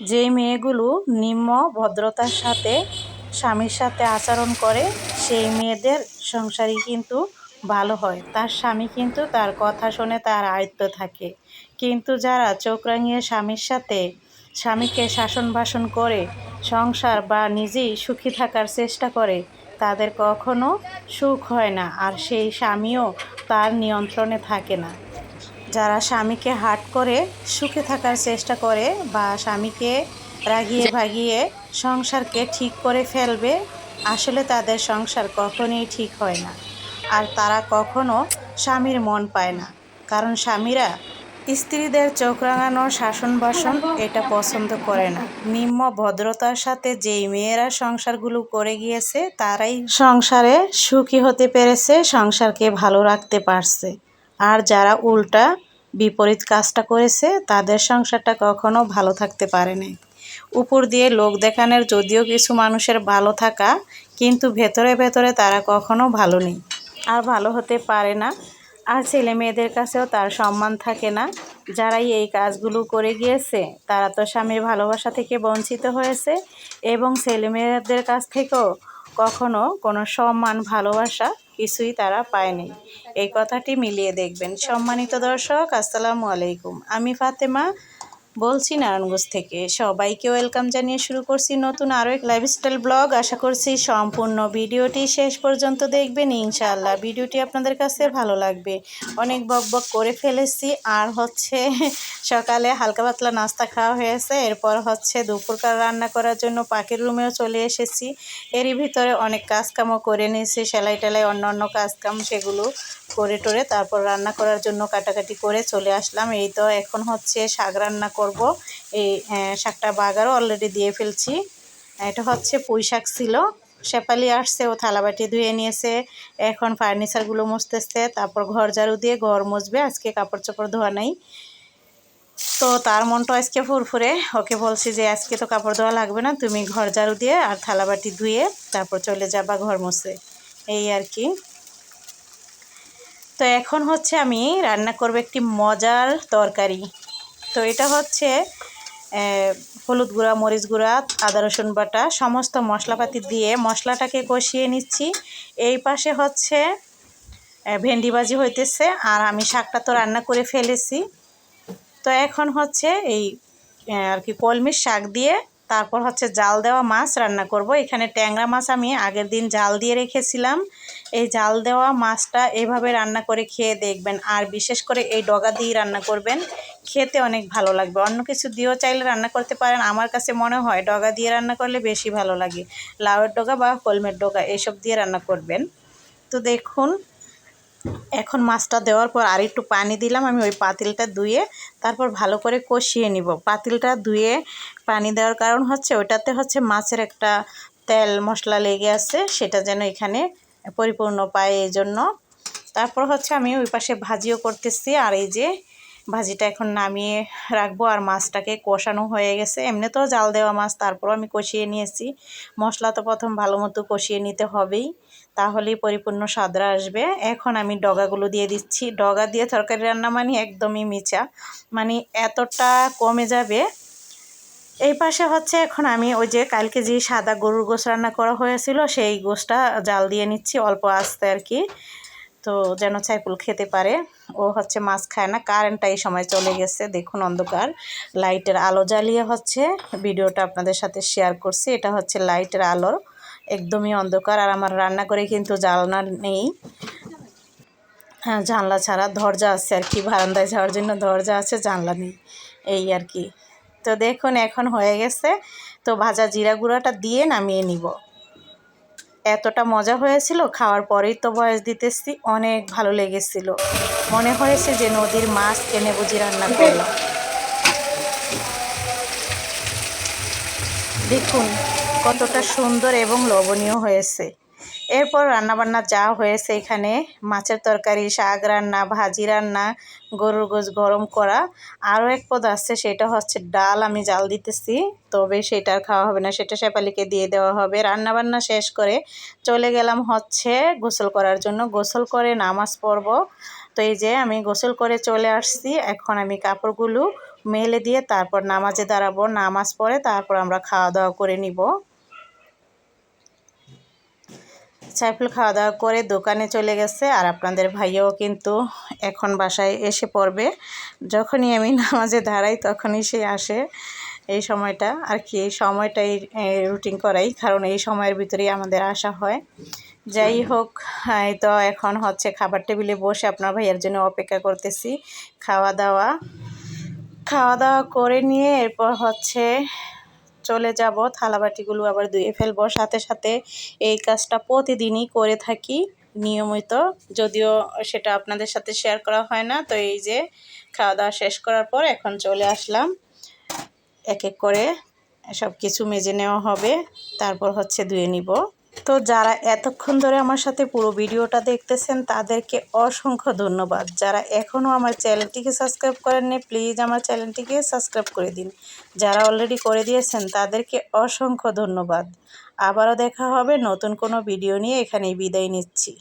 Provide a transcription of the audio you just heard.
যেই মেয়েগুলো নিম্ন ভদ্রতার সাথে স্বামীর সাথে আচরণ করে, সেই মেয়েদের সংসারই কিন্তু ভালো হয়। তার স্বামী কিন্তু তার কথা শুনে তার আয়ত্ত থাকে। কিন্তু যারা চোখ রাঙিয়ে স্বামীর সাথে স্বামীকে শাসন ভাষণ করে, সংসার বা নিজেই সুখী থাকার চেষ্টা করে, তাদের কখনো সুখ হয় না। আর সেই স্বামীও তার নিয়ন্ত্রণে থাকে না। যারা স্বামীকে হাট করে সুখে থাকার চেষ্টা করে বা স্বামীকে রাগিয়ে ভাগিয়ে সংসারকে ঠিক করে ফেলবে আসলে তাদের সংসার কখনোই ঠিক হয় না। আর তারা কখনো স্বামীর মন পায় না। কারণ স্বামীরা স্ত্রীদের চোখ রাঙানো শাসন বাসন এটা পছন্দ করে না। নিম্ন ভদ্রতার সাথে যেই মেয়েরা সংসারগুলো করে গিয়েছে তারাই সংসারে সুখী হতে পেরেছে সংসারকে ভালো রাখতে পারছে। আর যারা উল্টা বিপরীত কাজটা করেছে, তাদের সংসারটা কখনো ভালো থাকতে পারেনি। উপর দিয়ে লোক দেখানোর যদিও কিছু মানুষের ভালো থাকা, কিন্তু ভেতরে ভেতরে তারা কখনো ভালো নেই। আর ভালো হতে পারে না। আর ছেলে মেয়েদের কাছেও তার সম্মান থাকে না। যারাই এই কাজগুলো করে গিয়েছে, তারা তো স্বামীর ভালোবাসা থেকে বঞ্চিত হয়েছে এবং ছেলে মেয়েদের কাছ থেকেও কখনো কোনো সম্মান, ভালোবাসা কিছুই তারা পায়নি। এই কথাটি মিলিয়ে দেখবেন। সম্মানিত দর্শক, আসসালামু আলাইকুম। আমি ফাতেমা বলছি নারায়ণগঞ্জ থেকে। সবাইকে ওয়েলকাম জানিয়ে শুরু করছি নতুন আরও এক লাইফস্টাইল ব্লগ আশা করছি সম্পূর্ণ ভিডিওটি শেষ পর্যন্ত দেখবেন। ইনশাআল্লাহ ভিডিওটি আপনাদের কাছে ভালো লাগবে। অনেক বক বক করে ফেলেছি। আর হচ্ছে সকালে হালকা পাতলা নাস্তা খাওয়া হয়েছে। এরপর হচ্ছে দুপুরকার রান্না করার জন্য পাখির রুমেও চলে এসেছি। এরই ভিতরে অনেক কাজকামও করে নিয়েছি। সেলাই টেলাই অন্য অন্য কাজকাম সেগুলো করে টোরে তারপর রান্না করার জন্য কাটাকাটি করে চলে আসলাম। এই তো এখন হচ্ছে শাক রান্না করব। এই শাকটা বাগারও অলরেডি দিয়ে ফেলছি। এটা হচ্ছে পুঁই শাক ছিল। শেপালি আসছে, ও থালাবাটি ধুয়ে নিয়েছে। এখন ফার্নিচারগুলো মুছতেছে। তারপর ঘর ঝাড়ু দিয়ে ঘর মুছবে। আজকে কাপড় চোপড় ধোয়া নাই। তো তার মনটা আজকে ফুরফুরে। ওকে বলছি যে, আজকে তো কাপড় ধোয়া লাগবে না। তুমি ঘর ঝাড়ু দিয়ে আর থালাবাটি ধুয়ে তারপর চলে যাবা ঘর মুছে। এই আর কি। তো এখন হচ্ছে আমি রান্না করব একটি মজার তরকারি। তো এটা হচ্ছে হলুদ গুঁড়া, মরিচ গুঁড়া, আদা, রসুন বাটা, সমস্ত মশলাপাতি দিয়ে মশলাটাকে কষিয়ে নিচ্ছি। এই পাশে হচ্ছে ভেন্ডি ভাজি হইতেছে, আর আমি শাকটা তো রান্না করে ফেলেছি। তো এখন হচ্ছে এই আর কি কলমির শাক দিয়ে তারপর হচ্ছে জাল দেওয়া মাছ রান্না করব। এখানে ট্যাংরা মাছ আমি আগের দিন জাল দিয়ে রেখেছিলাম। এই জাল দেওয়া মাছটা এভাবে রান্না করে খেয়ে দেখবেন। আর বিশেষ করে এই ডগা দিয়ে রান্না করবেন। খেতে অনেক ভালো লাগবে। অন্য কিছু দিয়েও চাইলে রান্না করতে পারেন। আমার কাছে মনে হয় ডগা দিয়ে রান্না করলে বেশি ভালো লাগে। লাউয়ের ডগা বা কলমের ডগা এসব দিয়ে রান্না করবেন। তো দেখুন, এখন মাছটা দেওয়ার পর আর একটু পানি দিলাম। আমি ওই পাতিলটা ধুয়ে তারপর ভালো করে কষিয়ে নিব। পাতিলটা ধুয়ে পানি দেওয়ার কারণ হচ্ছে ওটাতে হচ্ছে মাছের একটা তেল মশলা লেগে আছে। সেটা যেন এখানে পরিপূর্ণ পায় এই জন্য তারপর হচ্ছে আমি ওই পাশে ভাজিও করতেছি। আর এই যে ভাজিটা এখন নামিয়ে রাখব আর মাছটাকে কষানো হয়ে গেছে। এমনিতেও জাল দেওয়া মাছ, তারপরও আমি কষিয়ে নিয়েছি। মশলা তো প্রথম ভালো মতো কষিয়ে নিতে হবেই, তাহলেই পরিপূর্ণ স্বাদরা আসবে। এখন আমি ডগাগুলো দিয়ে দিচ্ছি। ডগা দিয়ে তরকারি রান্না মানে একদমই মিচা মানে এতটা কমে যাবে। এই পাশে হচ্ছে এখন আমি ওই যে কালকে যে সাদা গরুর গোস রান্না করা হয়েছিল, সেই গোসটা জাল দিয়ে নিচ্ছি অল্প আস্তে আর কি, তো যেন চাইপুল খেতে পারে। ও হচ্ছে মাছ খায় না কারেন্টটা এই সময় চলে গেছে, দেখুন অন্ধকার। লাইটের আলো জ্বালিয়ে হচ্ছে, ভিডিওটা আপনাদের সাথে শেয়ার করছি, এটা হচ্ছে লাইটের আলো, একদমই অন্ধকার। আর আমার রান্না করে কিন্তু জানলা নেই। হ্যাঁ জানলা ছাড়া দরজা আছে আর কি, বারান্দায় যাওয়ার জন্য দরজা আছে, জানলা নেই, এই আর কি। তো দেখুন, এখন হয়ে গেছে, তো ভাজা জিরা গুঁড়াটা দিয়ে নামিয়ে নিব। এতটা মজা হয়েছিল, খাওয়ার পরেই তো বয়স দিতেছি, অনেক ভালো লেগেছিল। মনে হয়েছে যে নদীর মাছ এনে বুঝি রান্না করলাম। দেখুন, কতটা সুন্দর এবং লবণীয় হয়েছে। এরপর রান্নাবান্না যা হয়েছে এখানে, মাছের তরকারি, শাক রান্না, ভাজি রান্না, গরুর গোছ গরম করা। আরও এক পদ আছে, সেটা হচ্ছে ডাল আমি জাল দিতেছি, তবে সেটা খাওয়া হবে না, সেটা শেপালিকে দিয়ে দেওয়া হবে। রান্নাবান্না শেষ করে চলে গেলাম হচ্ছে গোসল করার জন্য। গোসল করে নামাজ পড়ব। তো এই যে আমি গোসল করে চলে আসছি, এখন আমি কাপড়গুলো মেলে দিয়ে তারপর নামাজে দাঁড়াবো। নামাজ পড়ে তারপর আমরা খাওয়া দাওয়া করে নিব। সাইফুল খাওয়া দাওয়া করে দোকানে চলে গেছে আর আপনাদের ভাইও কিন্তু এখন বাসায় এসে পড়বে। যখনই আমি নামাজে দাঁড়াই তখনই সে আসে এই সময়টা। আর কি, এই সময়টাই রুটিন করাই, কারণ এই সময়ের ভিতরেই আমাদের আসা হয়। যাই হোক তো এখন হচ্ছে খাবার টেবিলে বসে আপনার ভাইয়ের জন্য অপেক্ষা করতেছি। খাওয়া দাওয়া খাওয়া দাওয়া করে নিয়ে এরপর হচ্ছে চলে যাব, থালাবাটিগুলো আবার ধুয়ে ফেলব। সাথে সাথে এই কাজটা প্রতিদিনই করে থাকি নিয়মিত। যদিও সেটা আপনাদের সাথে শেয়ার করা হয় না, তো এই যে খাওয়া দাওয়া শেষ করার পর এখন চলে আসলাম। এক এক করে সব কিছু মেজে নেওয়া হবে, তারপর হচ্ছে ধুয়ে নিব। তো যারা এতক্ষণ ধরে আমার সাথে পুরো ভিডিওটা দেখতেছেন, তাদেরকে অসংখ্য ধন্যবাদ। যারা এখনও আমার চ্যানেলটিকে সাবস্ক্রাইব করেননি, প্লিজ আমার চ্যানেলটিকে সাবস্ক্রাইব করে দিন। যারা অলরেডি করে দিয়েছেন, তাদেরকে অসংখ্য ধন্যবাদ। আবারও দেখা হবে নতুন কোনো ভিডিও নিয়ে, এখানেই বিদায় নিচ্ছি।